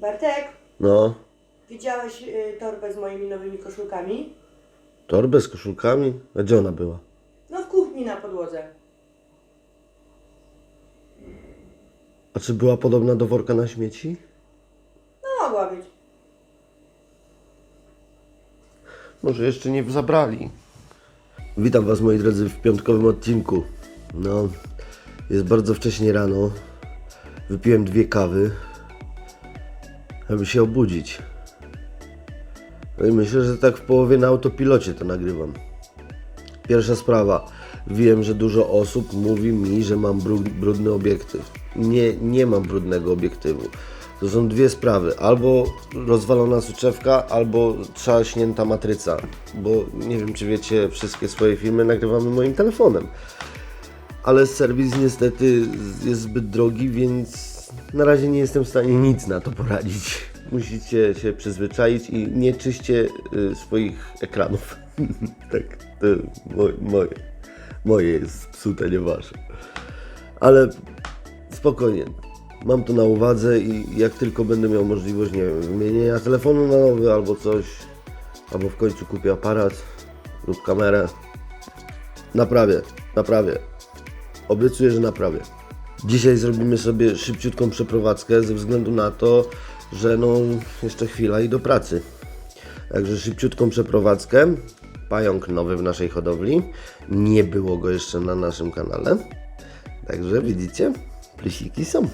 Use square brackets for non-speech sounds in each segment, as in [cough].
Bartek, No, widziałeś y, torbę z moimi nowymi koszulkami? torbę z koszulkami? A gdzie ona była? No w kuchni na podłodze. A czy była podobna do worka na śmieci? No mogła być. Może jeszcze nie zabrali. Witam Was moi drodzy w piątkowym odcinku. No, jest bardzo wcześnie rano. Wypiłem dwie kawy, aby się obudzić. No i myślę, że tak w połowie na autopilocie to nagrywam. Pierwsza sprawa. Wiem, że dużo osób mówi mi, że mam bru- brudny obiektyw. Nie, nie mam brudnego obiektywu. To są dwie sprawy. Albo rozwalona soczewka, albo trzaśnięta matryca. Bo nie wiem, czy wiecie, wszystkie swoje filmy nagrywamy moim telefonem. Ale serwis niestety jest zbyt drogi, więc na razie nie jestem w stanie nic na to poradzić. Musicie się przyzwyczaić i nie czyście y, swoich ekranów. [laughs] tak, to moje, moje, moje jest psute, nie wasze. Ale spokojnie. Mam to na uwadze i jak tylko będę miał możliwość, nie wiem, wymienienia telefonu na nowy albo coś, albo w końcu kupię aparat lub kamerę, naprawię, naprawię. Obiecuję, że naprawię. Dzisiaj zrobimy sobie szybciutką przeprowadzkę ze względu na to, że no jeszcze chwila i do pracy. Także szybciutką przeprowadzkę. Pająk nowy w naszej hodowli. Nie było go jeszcze na naszym kanale. Także widzicie, plusiki są.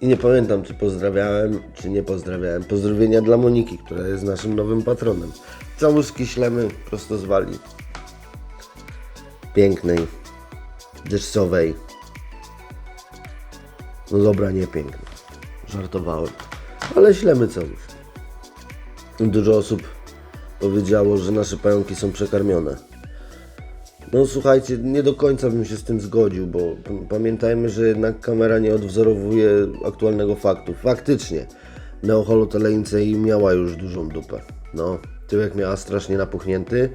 I nie pamiętam, czy pozdrawiałem, czy nie pozdrawiałem. Pozdrowienia dla Moniki, która jest naszym nowym patronem. Całuski ślemy prosto z Walii. Pięknej, deszczowej. No dobra, nie pięknej. Żartowałem. Ale ślemy całuski. Dużo osób powiedziało, że nasze pająki są przekarmione. No słuchajcie, nie do końca bym się z tym zgodził, bo pamiętajmy, że jednak kamera nie odwzorowuje aktualnego faktu. Faktycznie, neoholoteleńcej miała już dużą dupę. No, tyłek miała strasznie napuchnięty,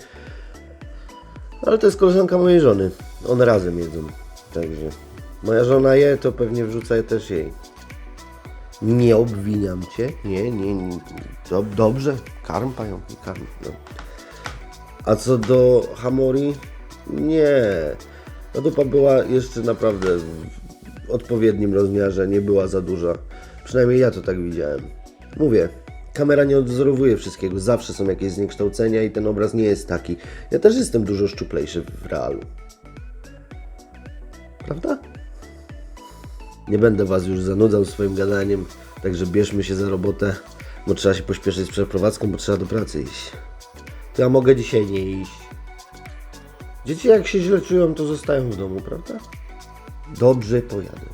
ale to jest koleżanka mojej żony. One razem jedzą, także moja żona je, to pewnie wrzuca je też jej. Nie obwiniam cię, nie, nie, nie. Dob- dobrze, karm pająki, karm. No. A co do Hamori, nie. Ta dupa była jeszcze naprawdę w odpowiednim rozmiarze, nie była za duża. Przynajmniej ja to tak widziałem. Mówię, kamera nie odwzorowuje wszystkiego, zawsze są jakieś zniekształcenia i ten obraz nie jest taki. Ja też jestem dużo szczuplejszy w realu. Prawda? Nie będę Was już zanudzał swoim gadaniem, także bierzmy się za robotę, bo trzeba się pośpieszyć z przeprowadzką, bo trzeba do pracy iść. To ja mogę dzisiaj nie iść. Dzieci jak się źle czują, to zostają w domu, prawda? Dobrze pojadę.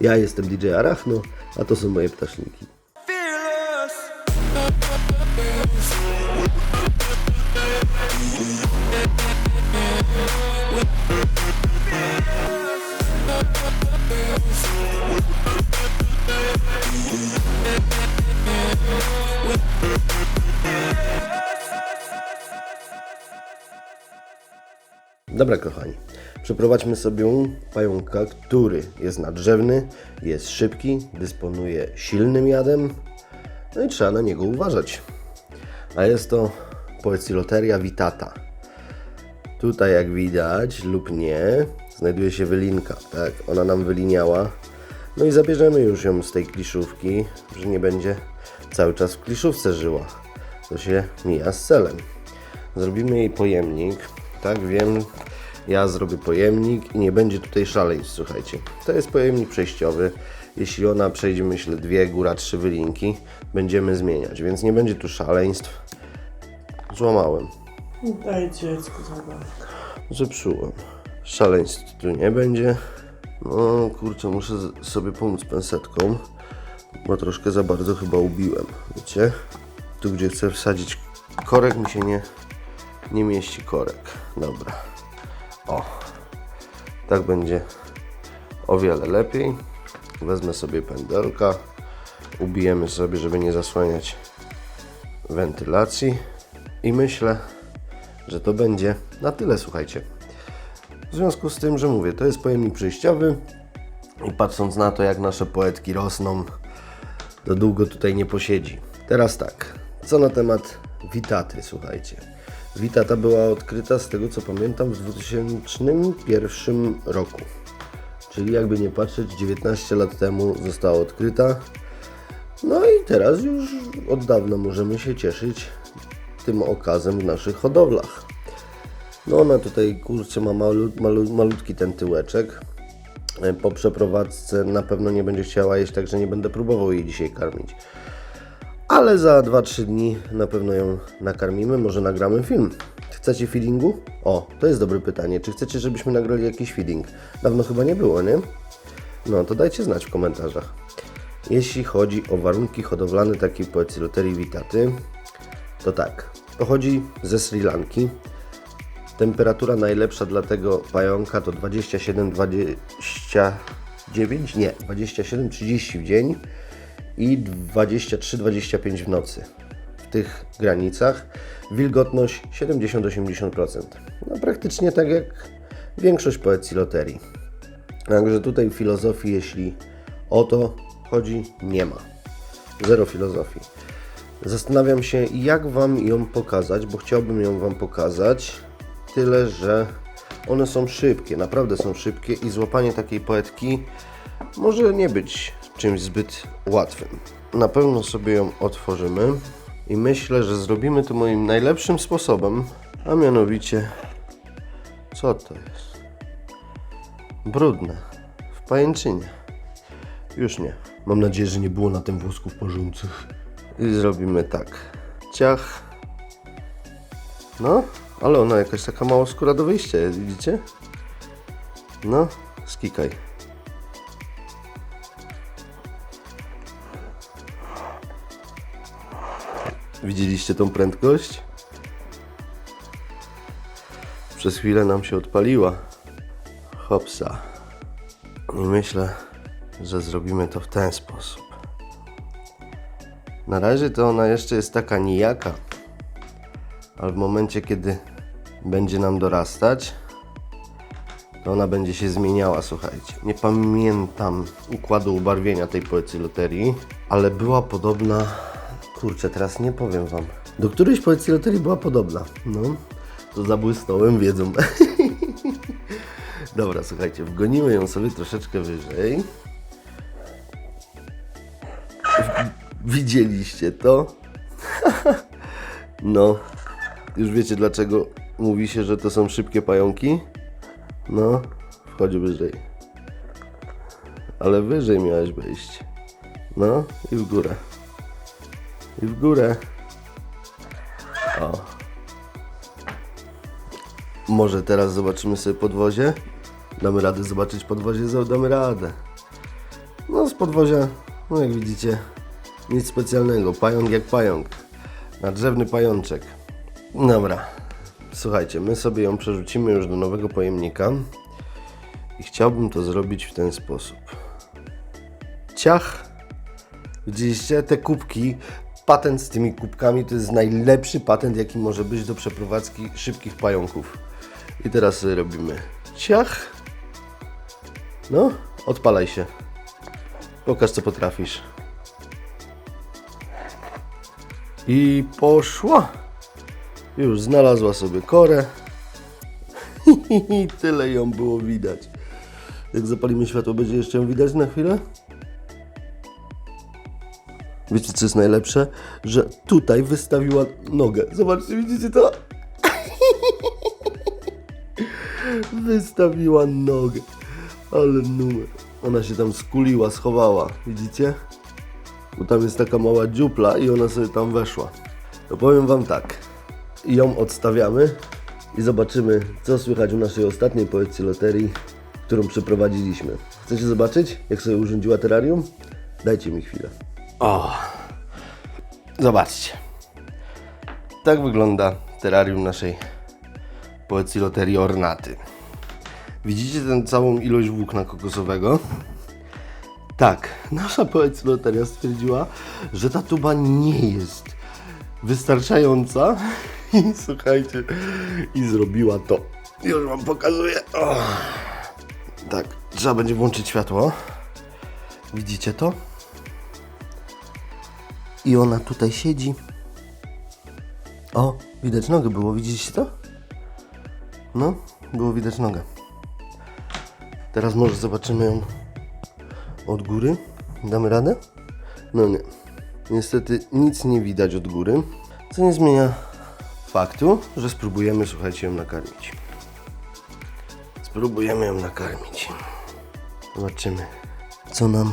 Ja jestem DJ Arachno, a to są moje ptaszniki. Dobra, kochani, przeprowadźmy sobie pająka, który jest nadrzewny, jest szybki, dysponuje silnym jadem, no i trzeba na niego uważać. A jest to Poeciloteria vitata. Tutaj, jak widać, lub nie, znajduje się wylinka, tak, ona nam wyliniała. No i zabierzemy już ją z tej kliszówki, że nie będzie cały czas w kliszówce żyła. To się mija z celem. Zrobimy jej pojemnik. Tak, wiem, ja zrobię pojemnik i nie będzie tutaj szaleństw, słuchajcie. To jest pojemnik przejściowy. Jeśli ona przejdzie, myślę, dwie, góra trzy wylinki, będziemy zmieniać, więc nie będzie tu szaleństw. Złamałem, Daj dziecku zobacz. zepsułem. Szaleństw tu nie będzie. No kurczę, muszę sobie pomóc pensetką, bo troszkę za bardzo chyba ubiłem, wiecie? Tu, gdzie chcę wsadzić korek, mi się nie, nie mieści korek. Dobra. O, tak będzie o wiele lepiej. Wezmę sobie pędelka, ubijemy sobie, żeby nie zasłaniać wentylacji i myślę, że to będzie na tyle, słuchajcie. W związku z tym, że mówię, to jest pojemnik przejściowy i patrząc na to, jak nasze poetki rosną, za długo tutaj nie posiedzi. Teraz tak, co na temat Witaty, słuchajcie. Witata była odkryta z tego co pamiętam w 2001 roku. Czyli jakby nie patrzeć, 19 lat temu została odkryta. No i teraz już od dawna możemy się cieszyć tym okazem w naszych hodowlach. No ona tutaj kurczę ma malu, malu, malutki ten tyłeczek. E, Po przeprowadzce na pewno nie będzie chciała jeść, także nie będę próbował jej dzisiaj karmić. Ale za 2-3 dni na pewno ją nakarmimy, może nagramy film. Chcecie feedingu? O, to jest dobre pytanie. Czy chcecie, żebyśmy nagrali jakiś feeding? Dawno chyba nie było, nie? No to dajcie znać w komentarzach. Jeśli chodzi o warunki hodowlane takiej poecyloterii witaty, to tak. Pochodzi ze Sri Lanki. Temperatura najlepsza dla tego pająka to 27-29, nie, 27-30 w dzień i 23-25 w nocy. W tych granicach wilgotność 70-80%. No praktycznie tak jak większość poecyloterii. Także tutaj filozofii, jeśli o to chodzi, nie ma. Zero filozofii. Zastanawiam się, jak Wam ją pokazać, bo chciałbym ją Wam pokazać. Tyle, że one są szybkie, naprawdę są szybkie i złapanie takiej poetki może nie być czymś zbyt łatwym. Na pewno sobie ją otworzymy i myślę, że zrobimy to moim najlepszym sposobem, a mianowicie co to jest? Brudne. W pajęczynie. Już nie. Mam nadzieję, że nie było na tym włosków porządnych. I zrobimy tak. Ciach. No, ale ona jakaś taka mało skóra do wyjścia jest, widzicie? No, skikaj. Widzieliście tą prędkość? Przez chwilę nam się odpaliła. Hopsa. I myślę, że zrobimy to w ten sposób. Na razie to ona jeszcze jest taka nijaka, ale w momencie, kiedy będzie nam dorastać, to ona będzie się zmieniała, słuchajcie. Nie pamiętam układu ubarwienia tej poecyloterii, ale była podobna, kurczę, teraz nie powiem Wam. Do którejś poecyloterii była podobna, no. To zabłysnąłem wiedzą. [laughs] Dobra, słuchajcie, wgonimy ją sobie troszeczkę wyżej. Widzieliście to? [laughs] no, już wiecie dlaczego mówi się, że to są szybkie pająki? No, wchodź wyżej. Ale wyżej miałeś wejść. No i w górę. I w górę. O. Może teraz zobaczymy sobie podwozie? Damy radę zobaczyć podwozie? Damy radę. No z podwozia, no jak widzicie, nic specjalnego. Pająk jak pająk. Nadrzewny pajączek. Dobra. Słuchajcie, my sobie ją przerzucimy już do nowego pojemnika. I chciałbym to zrobić w ten sposób. Ciach. Widzieliście te kubki? Patent z tymi kubkami to jest najlepszy patent, jaki może być do przeprowadzki szybkich pająków. I teraz robimy ciach. No, odpalaj się. Pokaż co potrafisz. I poszła. Już znalazła sobie korę. [laughs] Tyle ją było widać. Jak zapalimy światło, będzie jeszcze ją widać na chwilę? Wiecie co jest najlepsze? Że tutaj wystawiła nogę. Zobaczcie, widzicie to? [laughs] Wystawiła nogę. Ale numer. Ona się tam skuliła, schowała. Widzicie? Bo tam jest taka mała dziupla i ona sobie tam weszła. To powiem Wam tak. Ją odstawiamy i zobaczymy, co słychać u naszej ostatniej poecji loterii, którą przeprowadziliśmy. Chcecie zobaczyć, jak sobie urządziła terrarium? Dajcie mi chwilę. O! Zobaczcie. Tak wygląda terrarium naszej poecji loterii ornaty. Widzicie tę całą ilość włókna kokosowego? Tak, nasza poecyloteria stwierdziła, że ta tuba nie jest wystarczająca [laughs] i słuchajcie, i zrobiła to. Już wam pokazuję. O. Tak, trzeba będzie włączyć światło. Widzicie to? I ona tutaj siedzi. O, widać nogę było, widzieliście to? No, było widać nogę. Teraz może zobaczymy ją od góry. Damy radę? No nie. Niestety nic nie widać od góry, co nie zmienia faktu, że spróbujemy, słuchajcie, ją nakarmić. Spróbujemy ją nakarmić. Zobaczymy, co nam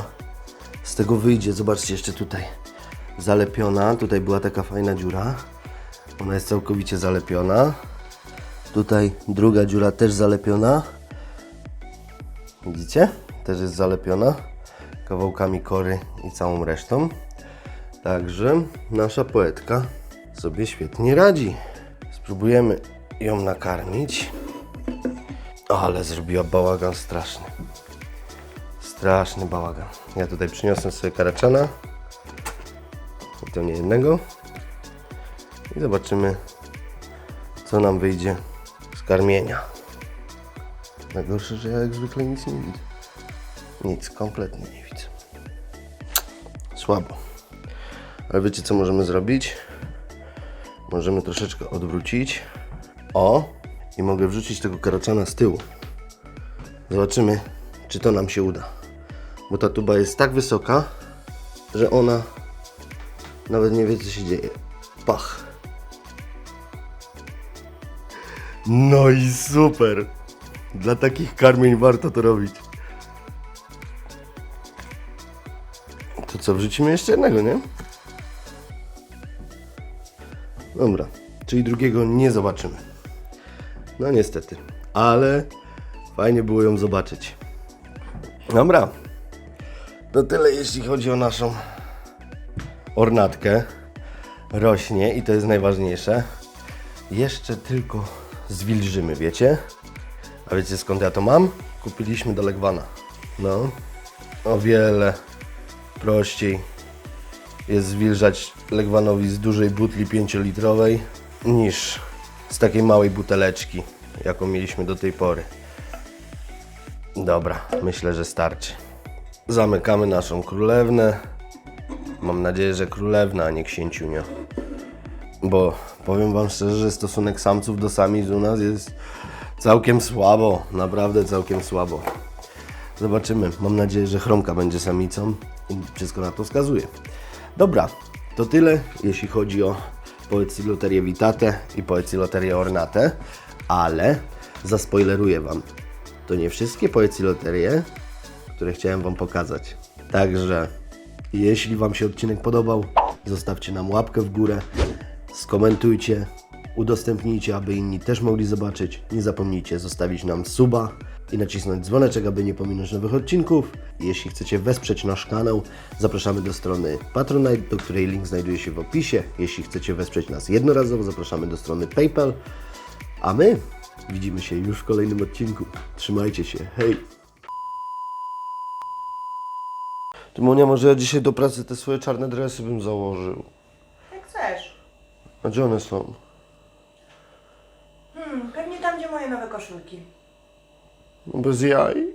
z tego wyjdzie. Zobaczcie jeszcze tutaj. Zalepiona. Tutaj była taka fajna dziura. Ona jest całkowicie zalepiona. Tutaj druga dziura też zalepiona. Widzicie? Też jest zalepiona kawałkami kory i całą resztą. Także nasza poetka sobie świetnie radzi. Spróbujemy ją nakarmić. Ale zrobiła bałagan straszny. Straszny bałagan. Ja tutaj przyniosłem sobie karaczana. I to nie jednego. I zobaczymy, co nam wyjdzie z karmienia. Najgorsze, że ja jak zwykle nic nie widzę. Nic, kompletnie nie widzę. Słabo. Ale wiecie, co możemy zrobić? Możemy troszeczkę odwrócić. O! I mogę wrzucić tego karaczana z tyłu. Zobaczymy, czy to nam się uda. Bo ta tuba jest tak wysoka, że ona nawet nie wie, co się dzieje. Pach. No i super. Dla takich karmień warto to robić. To co, wrzucimy jeszcze jednego, nie? Dobra, czyli drugiego nie zobaczymy. No niestety, ale fajnie było ją zobaczyć. Dobra, to tyle jeśli chodzi o naszą ornatkę. Rośnie i to jest najważniejsze. Jeszcze tylko zwilżymy, wiecie? A wiecie skąd ja to mam? Kupiliśmy do Legwana. No, o wiele prościej jest zwilżać Legwanowi z dużej butli 5-litrowej niż z takiej małej buteleczki, jaką mieliśmy do tej pory. Dobra, myślę, że starczy. Zamykamy naszą królewnę. Mam nadzieję, że królewna, a nie księciunia. Bo powiem Wam szczerze, że stosunek samców do samic u nas jest całkiem słabo. Naprawdę całkiem słabo. Zobaczymy. Mam nadzieję, że chromka będzie samicą wszystko na to wskazuje. Dobra, to tyle, jeśli chodzi o Poecji Loterię Vitate i Poecji Loterię Ornate, ale zaspoileruję Wam, to nie wszystkie Poecji Loterie, które chciałem Wam pokazać. Także jeśli Wam się odcinek podobał, zostawcie nam łapkę w górę, skomentujcie, udostępnijcie, aby inni też mogli zobaczyć. Nie zapomnijcie zostawić nam suba i nacisnąć dzwoneczek, aby nie pominąć nowych odcinków. Jeśli chcecie wesprzeć nasz kanał, zapraszamy do strony Patronite, do której link znajduje się w opisie. Jeśli chcecie wesprzeć nas jednorazowo, zapraszamy do strony PayPal. A my widzimy się już w kolejnym odcinku. Trzymajcie się, hej! Ty Monia, może ja dzisiaj do pracy te swoje czarne dresy bym założył. Jak chcesz. A gdzie one są? Hmm, pewnie tam, gdzie moje nowe koszulki. No bez jaj?